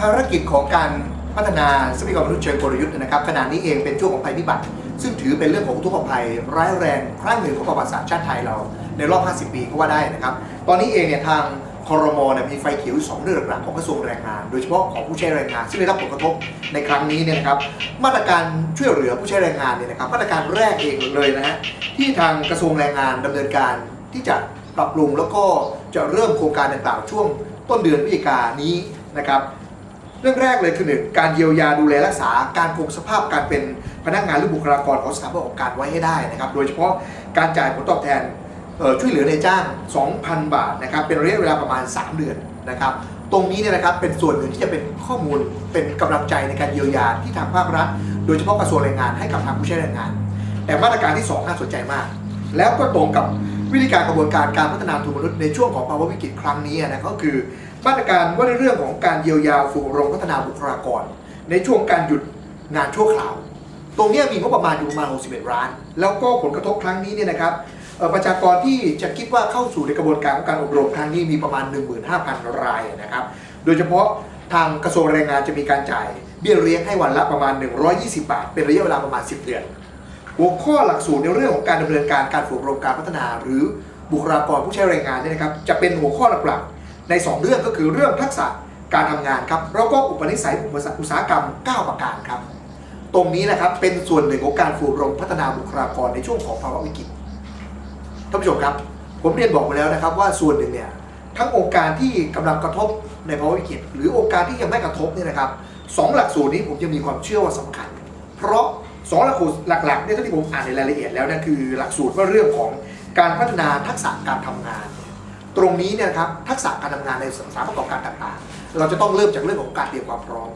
ภารกิจของการพัฒนาทรัพยากรมนุษย์เชิงกลยุทธ์นะครับขณะนี้เองเป็นช่วงของภัยพิบัติ ซึ่งถือเป็นเรื่องของอุทกภัยร้ายแรงครั้งหนึ่งของประวัติศาสตร์ชาติไทยเราในรอบ 50 ปีก็ว่าได้นะครับ ตอนนี้เองเนี่ยทางคอรมอเนี่ยมีไฟเขียวอยู่สองเรื่องหลักของกระทรวงแรงงาน โดยเฉพาะของผู้ใช้แรงงาน ซึ่งได้รับผลกระทบในครั้งนี้เนี่ยนะครับ มาตรการช่วยเหลือผู้ใช้แรงงานเนี่ยนะครับ มาตรการแรกเองเลยนะฮะที่ทางกระทรวงแรงงานดำเนินการที่จะปรับปรุงแล้วก็จะเริ่มโครงการต่างๆช่วงต้นเดือนพฤศจิกายนนี้นะครับ เรื่องแรกเลยคือหนึ่งการเยียวยาดูแลรักษาการคงสภาพการเป็นพนักงานหรือบุคลากรของสถานประกอบการไว้ให้ได้นะครับโดยเฉพาะการจ่ายผลตอบแทนช่วยเหลือในจ้าง 2,000 บาทนะครับเป็นระยะเวลาประมาณ 3 เดือนนะครับตรงนี้เนี่ยนะครับเป็นส่วนหนึ่งที่จะเป็นข้อมูลเป็นกำลังใจในการเยียวยาที่ทางภาครัฐ โดยเฉพาะกระทรวงแรงงานให้กับทางผู้ใช้แรงงาน แต่มาตรการที่ 2 น่าสนใจมาก แล้วก็ตรงกับวิธีการกระบวนการการพัฒนาทุนมนุษย์ในช่วงของภาวะวิกฤตครั้งนี้นะก็คือ มาตรการว่าในเรื่องของการเยียวยาฝึกอบรมพัฒนาบุคลากร ในช่วงการหยุดงานชั่วคราว ตรงนี้มีงบประมาณอยู่ประมาณ61ล้าน แล้วก็ผลกระทบครั้งนี้เนี่ยนะครับประชากรที่จะคิดว่าเข้าสู่ในกระบวนการของการอบรมครั้งนี้มีประมาณ 15,000 รายนะครับ โดยเฉพาะทางกระทรวงแรงงานจะมีการจ่าย เบี้ยเลี้ยงให้วันละประมาณ 120 บาท เป็นระยะเวลาประมาณ 10 เดือน หัวข้อหลักสูตรในเรื่องของการดำเนินการการฝึกอบรมการพัฒนา หรือบุคลากรผู้ใช้แรงงานเนี่ยนะครับจะเป็นหัวข้อหลักๆ ใน 2 เรื่องก็คือเรื่องทักษะการทำงานครับแล้วก็อุปนิสัยอุตสาหกรรม 9 ประการครับ ตรงนี้นะครับเป็นส่วนหนึ่งของการฝึกอบรมพัฒนาบุคลากรในช่วงของภาวะวิกฤตท่านผู้ชมครับ ผมเรียนบอกไปแล้วนะครับว่าส่วนหนึ่งเนี่ยทั้งองค์การที่กำลังกระทบในภาวะวิกฤตหรือองค์การที่ยังไม่กระทบเนี่ยนะครับสองหลักสูตรนี้ผมจะมีความเชื่อว่าสำคัญ เพราะสองหลักสูตรหลักๆเนี่ยที่ผมอ่านในรายละเอียดแล้วนะคือหลักสูตรว่าเรื่องของการพัฒนาทักษะการทำงาน ตรงนี้เนี่ยครับทักษะการทำงานในสถานประกอบการต่างๆ เราจะต้องเริ่มจากเรื่องของการเตรียมความพร้อม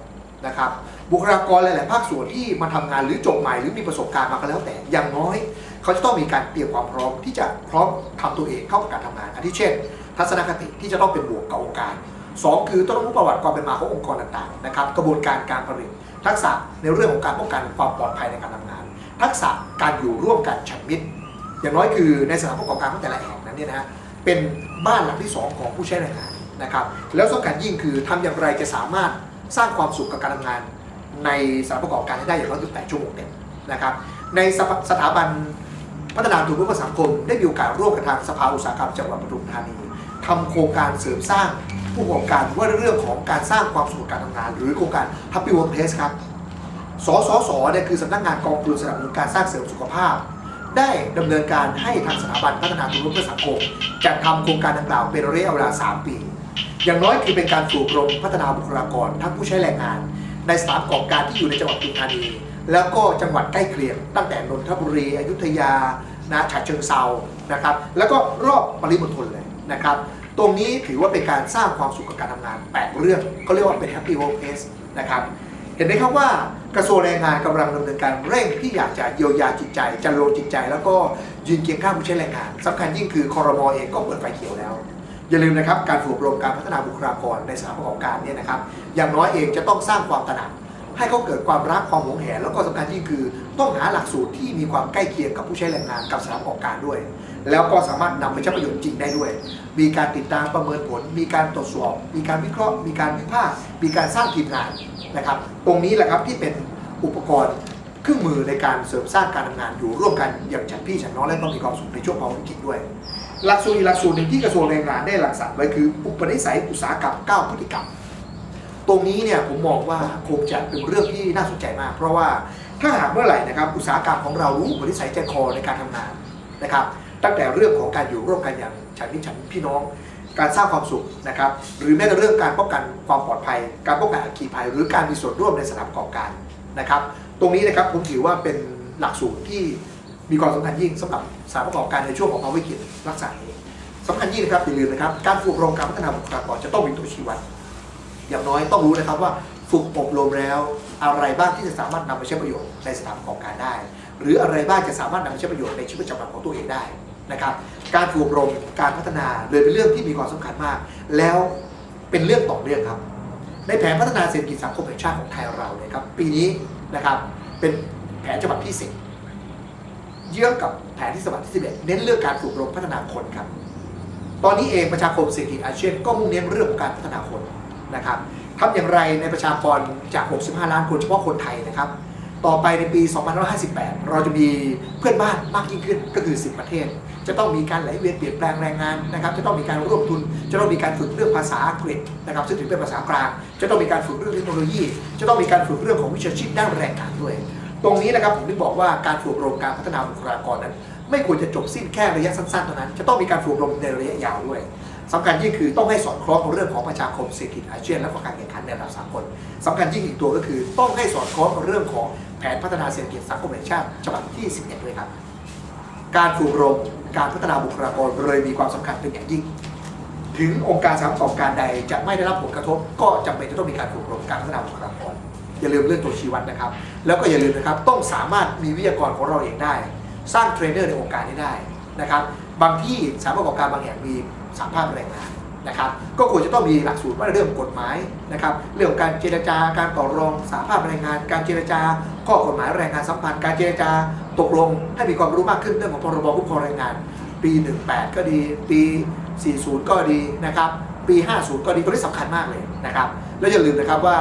นะครับบุคลากรหลาย ๆ ภาคส่วนที่มาทำงานหรือจบใหม่หรือมีประสบการณ์มาก็แล้วแต่อย่างน้อย เขาจะต้องมีการเตรียมความพร้อมที่จะพร้อมทำตัวเองเข้ากับการทำงานอาทิเช่น ทัศนคติที่จะต้องเป็นบวกกับองค์การสองคือต้องรู้ประวัติความเป็นมาขององค์กรต่าง ๆ นะครับ กระบวนการการผลิตทักษะในเรื่องของการป้องกันความปลอดภัยในการทำงาน ทักษะการอยู่ร่วมกันฉันมิตร อย่างน้อยคือในสถานประกอบการของแต่ละแห่งนั้นเนี่ยนะเป็น บ้านหลังที่สองของผู้ใช้แรงงานนะครับแล้วสำคัญยิ่งคือทำอย่างไรจะสามารถสร้างความสุขกับการทำงาน ในสถานประกอบการให้ได้อย่างน้อยคือ8ชั่วโมงเต็มนะครับในสถาสถาบันพัฒนาทุนเพื่อสังคม ได้มีโอกาสร่วมกับทางสภาอุตสาหกรรมจังหวัดปทุมธานีทำโครงการเสริมสร้างผู้ประกอบการว่าเรื่องของการสร้างความสุขกับการทำงาน หรือโครงการ Happy Workplace ครับสสสเนี่ยคือสำนักงานกองทุนสนับสนุนการสร้างเสริมสุขภาพ ได้ดำเนินการให้ทางสถาบันพัฒนาทุนเพื่อสังคมจัดทำโครงการดังกล่าวเป็นระยะเวลา 3 ปี อย่างน้อยคือเป็นการฝึกรมพัฒนาบุคลากรทั้งผู้ใช้แรงงาน ในสถานประกอบการที่อยู่ในจังหวัดปทุมธานี แล้วก็จังหวัดใกล้เคียง ตั้งแต่นนทบุรี อยุธยานะฉะเชิงเซานะครับ แล้วก็รอบปริมณฑลเลยนะครับ ตรงนี้ถือว่าเป็นการสร้างความสุขกับการทำงาน 8 เรื่องเขาเรียกว่าเป็น Happy Workplace นะครับ เห็นไหมครับว่ากระทรวงแรงงานกำลังดำเนินการเร่งที่อยากจะเยียวยาจิตใจจันโลจิตใจ แล้วก็ยืนเคียงข้างผู้ใช้แรงงานสำคัญยิ่งคือคอรมอเองก็เปิดไฟเขียวแล้ว อย่าลืมนะครับการฝึกอบรมการพัฒนาบุคลากรในสถานประกอบการเนี่ยนะครับอย่างน้อยเองจะต้องสร้างความตระหนักให้เขาเกิดความรักความหวงแหนแล้วก็สำคัญยิ่งคือต้องหาหลักสูตรที่มีความใกล้เคียงกับผู้ใช้แรงงานกับสถานประกอบการด้วย แล้วก็สามารถนำไปใช้ประโยชน์จริงได้ด้วย มีการติดตามประเมินผล มีการตรวจสอบ มีการวิเคราะห์ มีการวิพากษ์มีการสร้างทีมงาน นะครับ ตรงนี้แหละครับที่เป็นอุปกรณ์เครื่องมือในการเสริมสร้างการทำงานอยู่ร่วมกันอย่างฉันพี่ฉันน้องและต้องมีความสุขในช่วงภาวะวิกฤตด้วย หลักสูตรอีกหลักสูตรหนึ่งที่กระทรวงแรงงานได้หลักสรรไว้คือ อุปนิสัยอุตสาหกรรม9พฤติกรรม ตรงนี้เนี่ยผมมองว่าคงจะเป็นเรื่องที่น่าสนใจมาก เพราะว่าถ้าหากเมื่อไหร่นะครับอุตสาหกรรมของเรารู้อุปนิสัยใจคอในการทำงานนะครับ ตั้งแต่เรื่องของการอยู่ร่วมกันอย่างฉันนิฉันพี่น้อง การสร้างความสุขนะครับหรือแม้แต่เรื่องการป้องกันความปลอดภัย การป้องกันอัคคีภัย หรือการมีส่วนร่วมในสถานประกอบการนะครับ ตรงนี้นะครับผมถือว่าเป็นหลักสูตรที่มีความสำคัญยิ่งสำหรับสถานประกอบการในช่วงของภาวะวิกฤตลักษณะนี้สำคัญยิ่งนะครับอย่าลืมนะครับการฝึกอบรมการพัฒนาบุคลากรจะต้องมีตัวชี้วัดอย่างน้อยต้องรู้นะครับว่าฝึกอบรมแล้วอะไรบ้างที่จะสามารถนำไปใช้ประโยชน์ในสถานประกอบการได้ หรืออะไรบ้างจะสามารถนำไปใช้ประโยชน์ในชีวิตประจำวันของตัวเองได้ นะครับ การฝึกอบรมการพัฒนาเลยเป็นเรื่องที่มีความสำคัญมาก แล้วเป็นเรื่องต่อเนื่องครับ ในแผนพัฒนาเศรษฐกิจสังคมแห่งชาติของไทยเราเนี่ยครับปีนี้นะครับเป็นแผนฉบับที่10เยื้องกับแผนที่ฉบับที่11เน้นเรื่องการฝึกอบรมพัฒนาคนครับ ตอนนี้เองประชาคมเศรษฐกิจอาเซียนก็มุ่งเน้นเรื่องของการพัฒนาคนนะครับทำอย่างไรในประชากรจาก 65 ล้านคนเฉพาะคนไทยนะครับ ต่อไปในปี 2558 เราจะมีเพื่อนบ้านมากยิ่งขึ้นก็คือ 10 ประเทศ จะต้องมีการไหลเวียนเปลี่ยนแปลงแรงงานนะครับ จะต้องมีการร่วมทุน จะต้องมีการฝึกเรื่องภาษาอังกฤษนะครับซึ่งถือเป็นภาษากลาง จะต้องมีการฝึกเรื่องเทคโนโลยี จะต้องมีการฝึกเรื่องของวิชาชีพด้านแรงงานด้วย ตรงนี้นะครับผมถึงบอกว่าการฝึกอบรมการพัฒนาบุคลากรนั้น ไม่ควรจะจบสิ้นแค่ระยะสั้นๆเท่านั้น จะต้องมีการฝึกอบรมในระยะยาวด้วย สำคัญยิ่งคือต้องให้สอดคล้องกับเรื่องของประชาคมเศรษฐกิจอาเซียนและการแข่งขันในระดับสากลสำคัญยิ่งอีกตัวก็คือ ต้องให้สอดคล้องกับเรื่องของแผนพัฒนาเศรษฐกิจสังคมแห่งชาติฉบับที่ 11 ด้วยครับ การฝึกอบรมการพัฒนาบุคลากรเลยมีความสำคัญเป็นอย่างยิ่ง ถึงองค์การสถานประกอการใดจะไม่ได้รับผลกระทบ ก็จำเป็นจะต้องมีการฝึกอบรมการพัฒนาบุคลากรอย่าลืมเรื่องตัวชี้วัดนะครับ แล้วก็อย่าลืมนะครับต้องสามารถมีวิทยากรของเราเองได้ สร้างเทรนเนอร์ในองค์การนี้ได้นะครับบางที่สถานประกอบการบางแห่งมี สาภาพแรงงานนะครับ ก็ควรจะต้องมีหลักสูตรว่าเรื่องกฎหมายนะครับ เรื่องการเจรจาการต่อรองสาภาพแรงงาน การเจรจาข้อกฎหมายแรงงานสัมพันธ์ การเจรจาตกลงให้มีความรู้มากขึ้นเรื่องของพรบคุ้มครองแรงงาน ปี 18 ก็ดี ปี 40 ก็ดีนะครับ ปี 50 ก็ดีตัวนี้สำคัญมากเลยนะครับ แล้วอย่าลืมนะครับว่า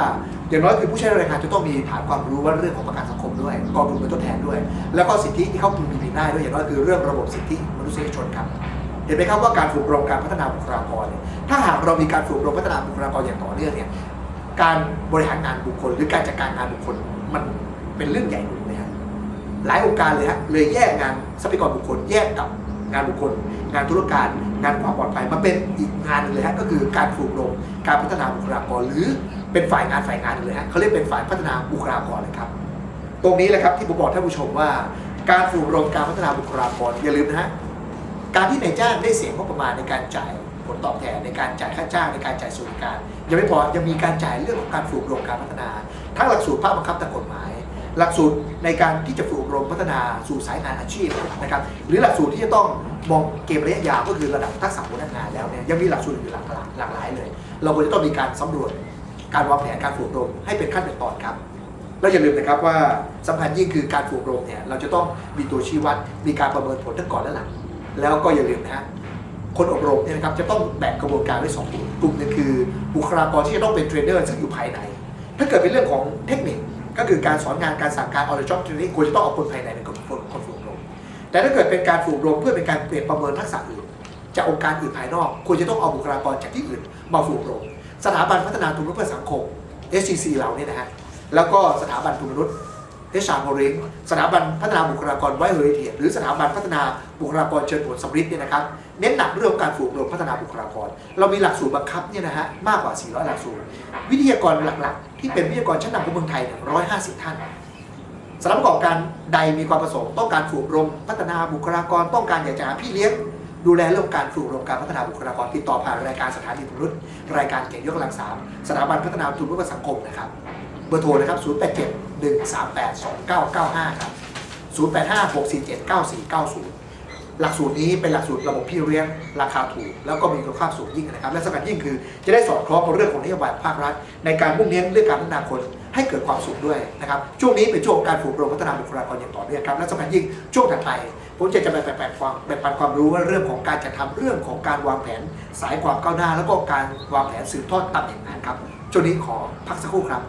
อย่างน้อยคือผู้ใช้แรงงานจะต้องมีฐานความรู้ว่าเรื่องของประกันสังคมด้วยกองทุนเป็นทดแทนด้วย แล้วก็สิทธิที่เขาพึงมีได้ด้วยอย่างน้อยคือเรื่องระบบสิทธิมนุษยชนครับ เห็นไหมครับว่าการฝึกอบรมการพัฒนาบุคลากรเนี่ยถ้าหากเรามีการฝึกอบรมพัฒนาบุคลากรอย่างต่อเนื่องเนี่ยการบริหารงานบุคคล หรือการจัดการงานบุคคลมันเป็นเรื่องใหญ่หนึ่งเลยฮะหลายองค์การเลยฮะเลยแยกงานทรัพยากรบุคคล แยกกับงานบุคคล งานธุรการงานความปลอดภัยมาเป็นอีกงานหนึงเลยฮะก็คือการฝึกอบรมการพัฒนาบุคลากร หรือเป็นฝ่ายงานฝ่ายงานเลยฮะเขาเรียกเป็นฝ่ายพัฒนาบุคลากรเลยครับตรงนี้แหละครับที่ผมบอกท่านผู้ชมว่า การฝึกอบรมการพัฒนาบุคลากรอย่าลืมนะฮะ การที่นายจ้างได้เสียงงบประมาณในการจ่ายผลตอบแทนในการจ่ายค่าจ้างในการจ่ายสวัสดิการยังไม่พอยังมีการจ่ายเรื่องของการฝึกอบรมการพัฒนา ทั้งหลักสูตรภาคบังคับทางกฎหมาย หลักสูตรในการที่จะฝึกอบรมพัฒนาสู่สายงานอาชีพนะครับหรือหลักสูตรที่จะต้องมองเกมระยะยาวก็คือระดับทักษะหัวหน้างานแล้วเนี่ยยังมีหลักสูตรอื่นหลากหลายหลากหลายเลย เราควรจะต้องมีการสำรวจการวางแผนการฝึกอบรมให้เป็นขั้นเป็นตอนครับแล้วอย่าลืมนะครับว่าสำคัญยิ่งคือการฝึกอบรมเนี่ยเราจะต้องมีตัวชี้วัดมีการประเมินผลทั้งก่อนและหลัง แล้วก็อย่าลืมนะฮะคนอบรมเนี่ยนะครับจะต้องแบ่งกระบวนการไว้สองกลุ่มกลุ่มนึงคือบุคลากรที่จะต้องเป็นเทรนเนอร์ซึ่งอยู่ภายใน ถ้าเกิดเป็นเรื่องของเทคนิคก็คือการสอนงานการสั่งการออ the job training ควรจะต้องเอาคนภายในเป็นคนคนคนฝึกอบรม แต่ถ้าเกิดเป็นการฝึกอบรมเพื่อเป็นการเปลี่ยนประเมินทักษะอื่นจากองค์การอื่นภายนอก ควรจะต้องเอาบุคลากรจากที่อื่นมาฝึกอบรม สถาบันพัฒนาทุนเพื่อสังคม SCC เราเนี่ยนะฮะแล้วก็สถาบันทุนมนุษย์ เอชาโมริงสถาบันพัฒนาบุคลากรไวเฮอริเทียหรือสถาบันพัฒนาบุคลากรเชิญผลสำริดเนี่ยนะครับเน้นหนักเรื่องการฝึกอบรมพัฒนาบุคลากร เรามีหลักสูตรบังคับเนี่ยนะฮะมากกว่า 400 หลักสูตร วิทยากรหลักๆ ที่เป็นวิทยากรชั้นนำของเมืองไทย 150 ท่านสถานประกอบการใดมีความประสงค์ต้องการฝึกอบรมพัฒนาบุคลากรต้องการอยากจะหาพี่เลี้ยงดูแลเรื่องการฝึกอบรมการพัฒนาบุคลากรติดต่อผ่านรายการสถานีมนุษย์รายการเก่งยกกำลังสามสถาบันพัฒนาทุนเพื่อสังคมนะครับ เบอร์โทรนะครับ 0 8 7 1 3 8 2 9 9 5 ครับ 0 8 5 6 4 7 9 4 9 0 หลักสูตรนี้เป็นหลักสูตรระบบพี่เลี้ยงราคาถูก แล้วก็มีคุณภาพสูงยิ่งนะครับ และสำคัญยิ่งคือจะได้สอดคล้องกับเรื่องของนโยบายภาครัฐ ในการมุ่งเน้นเรื่องการพัฒนาคนให้เกิดความสุขด้วยนะครับ ช่วงนี้เป็นช่วงการฝึกอบรมพัฒนาบุคลากรอย่างต่อเนื่องครับและสำคัญยิ่งช่วงถัดไปผมจะจะไปแบ่งความแบ่งปันความรู้ว่าเรื่องของการจัดทำเรื่องของการวางแผนสายความก้าวหน้า แล้วก็การวางแผนสืบทอดตำแหน่งงานครับช่วงนี้ขอพักสักครู่ครับ